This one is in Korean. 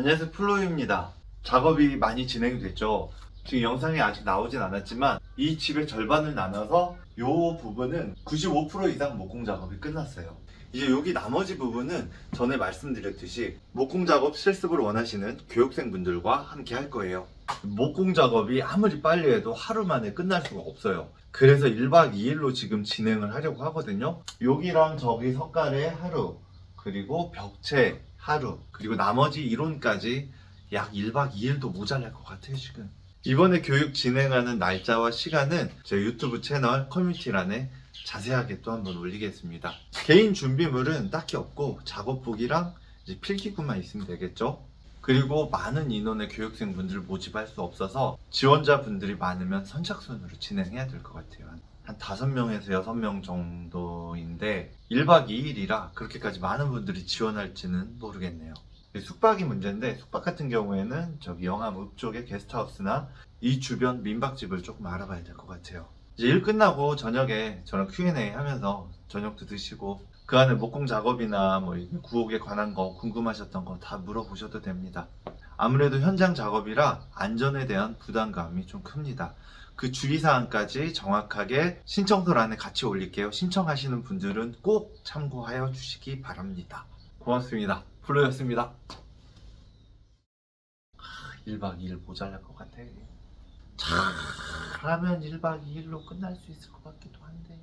안녕하세요 플로이입니다. 작업이 많이 진행이 됐죠. 지금 영상이 아직 나오진 않았지만 이 집의 절반을 나눠서 이 부분은 95% 이상 목공 작업이 끝났어요. 이제 여기 나머지 부분은 전에 말씀드렸듯이 목공 작업 실습을 원하시는 교육생분들과 함께 할 거예요. 목공 작업이 아무리 빨리 해도 하루 만에 끝날 수가 없어요. 그래서 1박 2일로 지금 진행을 하려고 하거든요. 여기랑 저기 석가래 하루 그리고 벽체 하루 그리고 나머지 이론까지 약 1박 2일도 모자랄 것 같아요 지금. 이번에 교육 진행하는 날짜와 시간은 제 유튜브 채널 커뮤니티란에 자세하게 또 한번 올리겠습니다. 개인 준비물은 딱히 없고 작업복이랑 이제 필기구만 있으면 되겠죠? 그리고 많은 인원의 교육생분들을 모집할 수 없어서 지원자분들이 많으면 선착순으로 진행해야 될 것 같아요 한 5명에서 6명 정도인데 1박 2일이라 그렇게까지 많은 분들이 지원할지는 모르겠네요. 숙박이 문제인데 숙박 같은 경우에는 저기 영암 읍 쪽의 게스트하우스나 이 주변 민박집을 조금 알아봐야 될 것 같아요. 이제 일 끝나고 저녁에 저랑 Q&A 하면서 저녁도 드시고 그 안에 목공 작업이나 뭐 구옥에 관한 거 궁금하셨던 거 다 물어보셔도 됩니다. 아무래도 현장 작업이라 안전에 대한 부담감이 좀 큽니다. 그 주의사항까지 정확하게 신청서란에 같이 올릴게요. 신청하시는 분들은 꼭 참고하여 주시기 바랍니다. 고맙습니다. 플로였습니다. 1박 2일 모자랄 것 같아. 잘하면 1박 2일로 끝날 수 있을 것 같기도 한데.